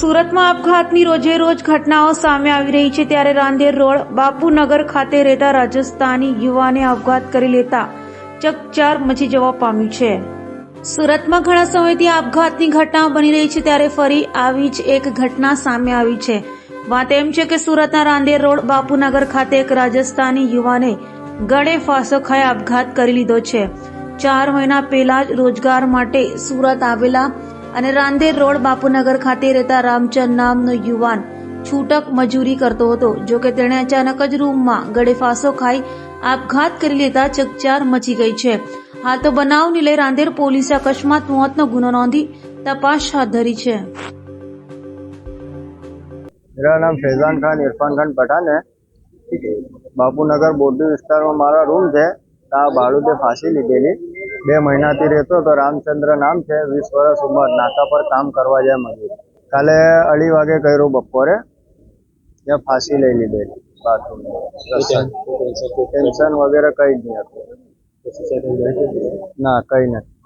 સુરતમાં આપઘાતની રોજે રોજ ઘટનાઓ સામે આવી રહી છે ત્યારે રાંદેર રોડ બાપુનગર ખાતે રહેતા રાજસ્થાની યુવાને આપઘાત કરી લેતા ચકચાર મચી જવા પામ્યું છે. સુરતમાં ઘણા સમયથી આપઘાતની ઘટનાઓ બની રહી છે ત્યારે ફરી આવી જ એક ઘટના સામે આવી છે. વાત એમ છે કે સુરતના રાંદેર રોડ બાપુનગર ખાતે એક રાજસ્થાની યુવાને ગળે ફાંસો ખાઈ આપઘાત કરી લીધો છે. ચાર મહિના પહેલા જ રોજગાર માટે સુરત આવેલા અને રાંદેર રોડ બાપુનગર ખાતે રહેતા રામચંદ નામનો યુવાન છૂટક મજૂરી કરતો હતો જો કે તેણે અચાનક જ રૂમમાં ગળે ફાંસો ખાઈ આપઘાત કરી લેતા ચકચાર મચી ગઈ છે હાલ તો બનાવને લઈ રાંદેર પોલીસે અકસ્માત મોતનો ગુનો નોંધી તપાસ હાથ ધરી છે मेरा नाम फैजान खान इरफान खान पठान है બાપુનગર બોરડી વિસ્તારમાં મારા રૂમ છે ત્યાં ભાડુતે ફાંસી લીધેલી બે મહિનાથી રહેતો હતો. રામચંદ્ર નામ છે. વીસ વર્ષ ઉંમર. નાકા પર કામ કરવા જાય મજૂર. કાલે અઢી વાગે કર્યું બપોરે. ત્યાં ફાંસી લઈ લીધેલી. Bathroom tension? વગેરે કઈ જ નહીં હતું. ના કઈ નથી.